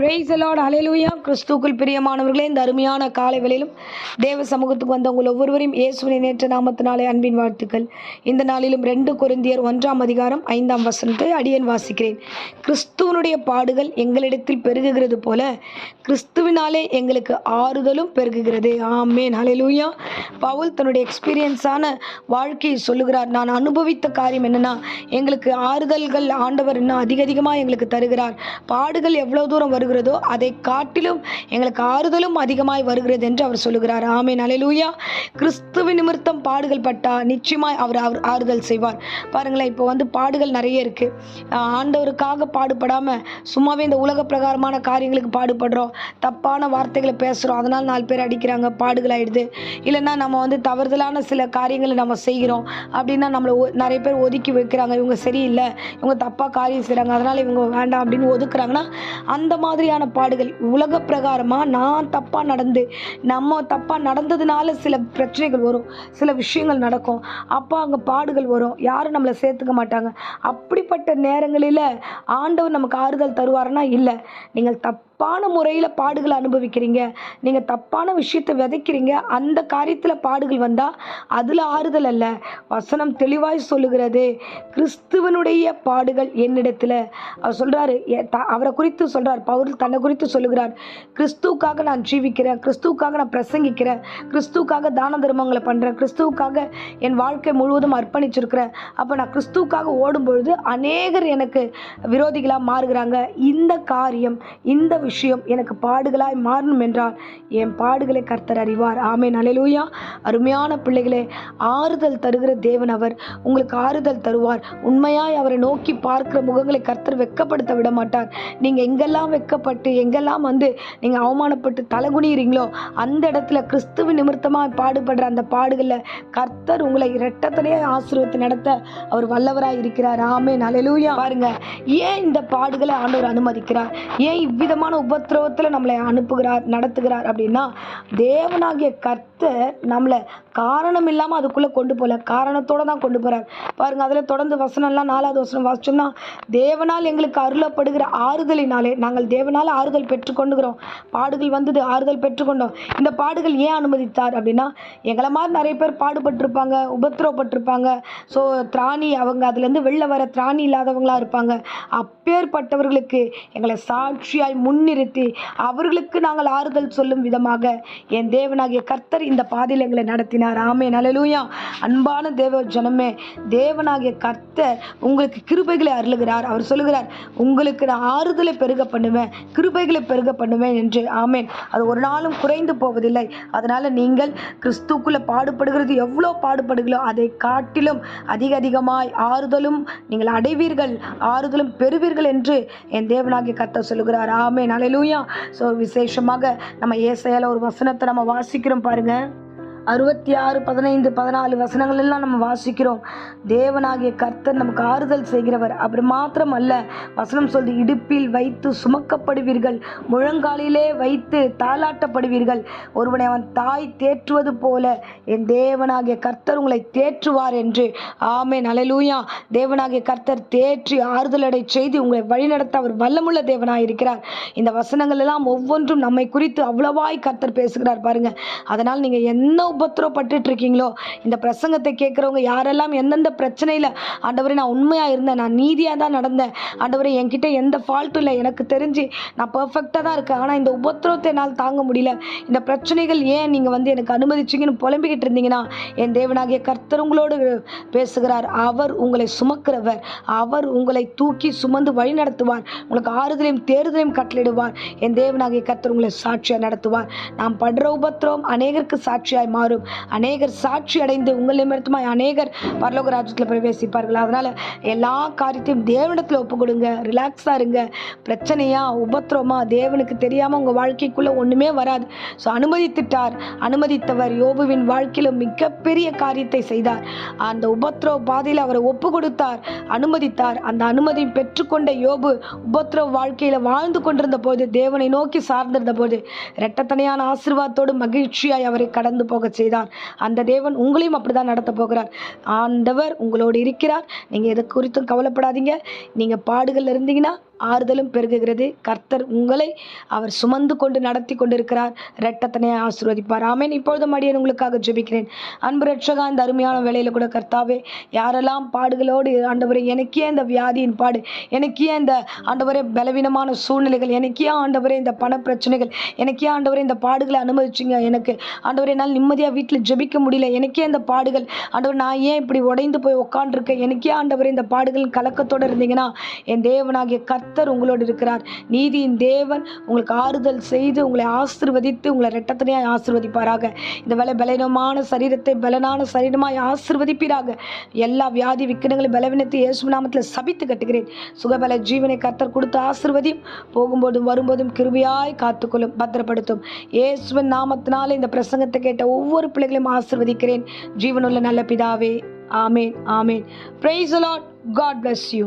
Price allot அலையலூயா கிறிஸ்துக்குள் பிரியமானவர்களே இந்த அருமையான காலை வேளையிலும் தேவ சமூகத்துக்கு வந்த உங்கள் ஒவ்வொருவரையும் இயேசுவின் நேற்ற நாமத்தினாலே அன்பின் வாழ்த்துக்கள். இந்த நாளிலும் ரெண்டு குருந்தியர் ஒன்றாம் அதிகாரம் ஐந்தாம் வசனத்தை அடியன் வாசிக்கிறேன். கிறிஸ்துவனுடைய பாடுகள் எங்களிடத்தில் பெருகுகிறது போல கிறிஸ்துவினாலே எங்களுக்கு ஆறுதலும் பெருகுகிறது. ஆமேன். அலையலூயா பவுல் தன்னுடைய எக்ஸ்பீரியன்ஸான வாழ்க்கையை சொல்லுகிறார். நான் அனுபவித்த காரியம் என்னென்னா எங்களுக்கு ஆறுதல்கள் ஆண்டவர் இன்னும் அதிக அதிகமாக எங்களுக்கு தருகிறார். பாடுகள் எவ்வளோ தூரம் வருகிறது அதை காட்டிலும் எங்களுக்கு ஆறுதலும் அதிகமாய் வருகிறது என்று அவர் சொல்லுகிறார். ஆமேன். அலையலூயா கிறிஸ்துவ நிமித்தம் பாடுகள் பட்டா நிச்சயமாய் அவர் அவர் ஆறுதல் செய்வார். பாருங்களேன் இப்போ வந்து பாடுகள் நிறைய இருக்கு. ஆண்டவருக்காக பாடுபடாம சும்மாவே இந்த உலக பிரகாரமான காரியங்களுக்கு பாடுபடுறோம். தப்பான வார்த்தைகளை பேசுகிறோம் அதனால் நாலு பேர் அடிக்கிறாங்க பாடுகள் ஆயிடுது இல்லைன்னா நம்ம வந்து தவறுதலான சில காரியங்களை நம்ம செய்கிறோம் அப்படின்னா நம்மளை ஒ- நிறைய பேர் ஒதுக்கி வைக்கிறாங்க. இவங்க சரியில்லை. இவங்க தப்பாக காரியம் செய்கிறாங்க அதனால் இவங்க வேண்டாம் அப்படின்னு ஒதுக்குறாங்கன்னா அந்த மாதிரி மாதிரியான பாடுகள். உலக பிரகாரமாக நான் தப்பாக நடந்து நம்ம தப்பாக நடந்ததுனால சில பிரச்சனைகள் வரும். சில விஷயங்கள் நடக்கும். அப்போ அங்கே பாடுகள் வரும். யாரும் நம்மளை சேர்த்துக்க மாட்டாங்க. அப்படிப்பட்ட நேரங்களில் ஆண்டவர் நமக்கு ஆறுதல் தருவாருன்னா இல்லை. நீங்கள் தப்பான முறையில் பாடுகளை அனுபவிக்கிறீங்க. நீங்கள் தப்பான விஷயத்தை விதைக்கிறீங்க. அந்த காரியத்தில் பாடுகள் வந்தால் அதில் ஆறுதல் அல்ல. வசனம் தெளிவாய் சொல்லுகிறது. கிறிஸ்துவனுடைய பாடுகள் என்னிடத்தில். அவர் சொல்கிறாரு அவரை குறித்து சொல்கிறார் பவுல் தன்னை குறித்து சொல்லுகிறார். கிறிஸ்துவுக்காக நான் ஜீவிக்கிறேன். கிறிஸ்துவுக்காக நான் பிரசங்கிக்கிறேன். கிறிஸ்துவுக்காக தான தர்மங்களை பண்ணுறேன் கிறிஸ்துவுக்காக என் வாழ்க்கை முழுவதும் அர்ப்பணிச்சிருக்கிறேன். அப்போ நான் கிறிஸ்துவுக்காக ஓடும்பொழுது அநேகர் எனக்கு விரோதிகளாக மாறுகிறாங்க. இந்த காரியம் இந்த விஷயம் விஷயம் எனக்கு பாடுகளாய் மாறணும் என்றால் என் பாடுகளை கர்த்தர் அறிவார். ஆமே அலையலூயா அருமையான பிள்ளைகளே ஆறுதல் தருகிற தேவன் அவர் உங்களுக்கு ஆறுதல் தருவார். உண்மையாய் அவரை நோக்கி பார்க்கிற முகங்களை கர்த்தர் வெட்கப்படுத்த விட மாட்டார். நீங்கள் எங்கெல்லாம் வெட்கப்பட்டு எங்கெல்லாம் வந்து நீங்கள் அவமானப்பட்டு தலகுனிகிறீங்களோ அந்த இடத்துல கிறிஸ்துவ நிமித்தமாக பாடுபடுற அந்த பாடுகளில் கர்த்தர் உங்களை இரட்டத்திலேயே ஆசீர்வத்தை நடத்த அவர் வல்லவராக இருக்கிறார். ஆமே நலலூயா பாருங்க ஏன் இந்த பாடுகளை ஆண்டவர் அனுமதிக்கிறார்? ஏன் இவ்விதமான உபத்திரவத்தில் நம்மளை அனுப்புகிறார் நடத்துகிறார் அப்படின்னா தேவனாகிய கர்த்தர் நம்மளை காரணம் இல்லாமல் அதுக்குள்ளே கொண்டு போகல காரணத்தோட தான் கொண்டு போகிறார் பாருங்கள் அதில் தொடர்ந்து வசனம்லாம் நாலாவது வசனம் வாசிச்சோம்னா தேவனால் எங்களுக்கு அருளப்படுகிற ஆறுதலினாலே நாங்கள் தேவனால் ஆறுதல் பெற்றுக்கொண்டுகிறோம். பாடுகள் வந்தது ஆறுதல் பெற்றுக்கொண்டோம். இந்த பாடுகள் ஏன் அனுமதித்தார் அப்படின்னா எங்களை மாதிரி நிறைய பேர் பாடுபட்டிருப்பாங்க உபத்திரவப்பட்டிருப்பாங்க. ஸோ திராணி அவங்க அதுலேருந்து வெளில வர திராணி இல்லாதவங்களா இருப்பாங்க. அப்பேற்பட்டவர்களுக்கு எங்களை சாட்சியாய் முன்னிறுத்தி அவர்களுக்கு நாங்கள் ஆறுதல் சொல்லும் விதமாக என் தேவனாகிய கர்த்தர் இந்த பாதையில் எங்களை நடத்தினார். ஆமே நலலூயா அன்பான தேவ ஜனமே தேவனாகிய கர்த்தர் உங்களுக்கு கிருபைகளை அருளுகிறார். அவர் சொல்லுகிறார் உங்களுக்கு நான் ஆறுதலை பெருக பண்ணுவேன் கிருபைகளை பெருக பண்ணுவேன் என்று. ஆமேன். அது ஒரு நாளும் குறைந்து போவதில்லை. அதனால நீங்கள் கிறிஸ்துக்குள்ள பாடுபடுகிறது எவ்வளோ பாடுபடுகளோ அதை காட்டிலும் அதிக அதிகமாய் ஆறுதலும் நீங்கள் அடைவீர்கள் ஆறுதலும் பெறுவீர்கள் என்று என் தேவனாகிய கர்த்தர் சொல்லுகிறார். ஆமேன். அலையலூயா ஸோ விசேஷமாக நம்ம ஏசையால் ஒரு வசனத்தை நம்ம வாசிக்கிறோம் பாருங்க. அறுபத்தி ஆறு பதினைந்து பதினாலு வசனங்கள் எல்லாம் நம்ம வாசிக்கிறோம். தேவனாகிய கர்த்தர் நமக்கு ஆறுதல் செய்கிறவர். அப்படி மாத்திரம் அல்ல வசனம் சொல்லி இடுப்பில் வைத்து சுமக்கப்படுவீர்கள் முழங்காலிலே வைத்து தாளாட்டப்படுவீர்கள். ஒருவனை அவன் தாய் தேற்றுவது போல என் தேவனாகிய கர்த்தர் உங்களை தேற்றுவார் என்று. ஆமே நலலூயா தேவனாகிய கர்த்தர் தேற்றி ஆறுதலடை செய்து உங்களை வழிநடத்த அவர் வல்லமுள்ள தேவனாக இருக்கிறார் இந்த வசனங்கள் எல்லாம் ஒவ்வொன்றும் நம்மை குறித்து அவ்வளவாய் கர்த்தர் பேசுகிறார் பாருங்க. அதனால் நீங்க என்ன உபத்திரவப்பட்டுட்டு இருக்கீங்களோ இந்த பிரசங்கத்தை கேட்குறவங்க யாரெல்லாம் எந்தெந்த பிரச்சனையில் ஆண்டவரே நான் உண்மையாக இருந்தேன் நான் நீதியாக தான் நடந்தேன் ஆண்டவரே என்கிட்ட எந்த ஃபால்ட்டும் இல்லை எனக்கு தெரிஞ்சு நான் பர்ஃபெக்டாக தான் இருக்கேன் ஆனால் இந்த உபத்திரவத்தை என்னால் தாங்க முடியல. இந்த பிரச்சனைகள் ஏன் நீங்கள் வந்து எனக்கு அனுமதிச்சிங்கன்னு புலம்பிக்கிட்டு இருந்தீங்கன்னா என் தேவனாகிய கர்த்தர் உங்களோடு பேசுகிறார். அவர் உங்களை சுமக்கிறவர். அவர் உங்களை தூக்கி சுமந்து வழி நடத்துவார். உங்களுக்கு ஆறுதலையும் தேறுதலையும் கட்டளிடுவார் என் தேவனாகிய கர்த்தர் உங்களை சாட்சியாக நடத்துவார். நாம் படுற உபத்திரம் அநேகருக்கு சாட்சியாய் மாறும். அநேகர் சாட்சி அடைந்து உங்கள் நிமித்தமாய் அநேகர் பரலோக ராஜ்யத்தில் பிரவேசிப்பார்கள். அதனால் எல்லா காரியத்தையும் தேவனிடத்தில் ஒப்பு கொடுங்க ரிலாக்ஸாக இருங்க. பிரச்சனையா உபத்திரமா தேவனுக்கு தெரியாமல் உங்கள் வாழ்க்கைக்குள்ளே ஒன்றுமே வராது. ஸோ அனுமதித்துட்டார். அனுமதித்தவர் யோபுவின் வாழ்க்கையில் மிகப்பெரிய காரியத்தை செய்தார். அந்த உபத்ரோ பாதையில் அவரை ஒப்பு கொடுத்தார் அனுமதித்தார். அந்த அனுமதி பெற்றுக்கொண்ட யோபு உபத்திரவ வாழ்க்கையில் வாழ்ந்து கொண்டிருந்த போது தேவனை நோக்கி சார்ந்திருந்த போது இரட்டத்தனையான ஆசீர்வாதத்தோடு மகிழ்ச்சியாய் அவரை கடந்து போக செய்தார் அந்த தேவன் உங்களையும் அப்படிதான் நடத்த போகிறார். ஆண்டவர் உங்களோடு இருக்கிறார். நீங்கள் எது குறித்தும் கவலைப்படாதீங்க. நீங்கள் பாடுகள் இருந்தீங்கன்னா ஆறுதலும் பெருகுகிறது. கர்த்தர் உங்களை அவர் சுமந்து கொண்டு நடத்தி கொண்டிருக்கிறார். இரட்டத்தனை ஆசீர்வதிப்பார். ஆமேன். இப்பொழுது மடியன் உங்களுக்காக ஜெபிக்கிறேன். அன்பு ரட்சகா இந்த அருமையான வேலையில் கூட கர்த்தாவே யாரெல்லாம் பாடுகளோடு ஆண்டவரே எனக்கே இந்த வியாதியின் பாடு எனக்கே இந்த ஆண்டவரே பலவீனமான சூழ்நிலைகள் எனக்கே ஆண்டவரே இந்த பண பிரச்சனைகள் எனக்கே ஆண்டவரே இந்த பாடுகளை அனுமதிச்சிங்க. எனக்கு ஆண்டவரே என்னால் நிம்மதியாக வீட்டில் ஜெபிக்க முடியல. எனக்கே இந்த பாடுகள் ஆண்டவர் நான் ஏன் இப்படி உடைந்து போய் உட்காந்துருக்கேன் எனக்கே ஆண்டவரே இந்த பாடுகள் கலக்கத்தோடு இருந்தீங்கன்னா என் தேவனாகிய கர்த்தர் உங்களோடு இருக்கிறார். நீதியின் தேவன் உங்களுக்கு ஆறுதல் செய்து உங்களை ஆசிர்வதித்து உங்களை ரெட்டத்தனையாய் ஆசிர்வதிப்பாராக. இந்த வேலை பலவீனமான சரீரத்தை பலனான சரீரமாய் ஆசிர்வதிப்பீராக. எல்லா வியாதி விக்கினங்களும் பலவீனத்தை இயேசு நாமத்தில் சபித்து கட்டுகிறேன். சுகபல ஜீவனை கர்த்தர் கொடுத்து ஆசிர்வதியும் போகும்போதும் வரும்போதும் கிருபியாய் காத்துக்கொள்ளும் பத்திரப்படுத்தும். இயேசுவின் நாமத்தினால இந்த பிரசங்கத்தை கேட்ட ஒவ்வொரு பிள்ளைகளையும் ஆசிர்வதிக்கிறேன். ஜீவனுள்ள நல்ல பிதாவே amen amen. Praise the Lord God bless you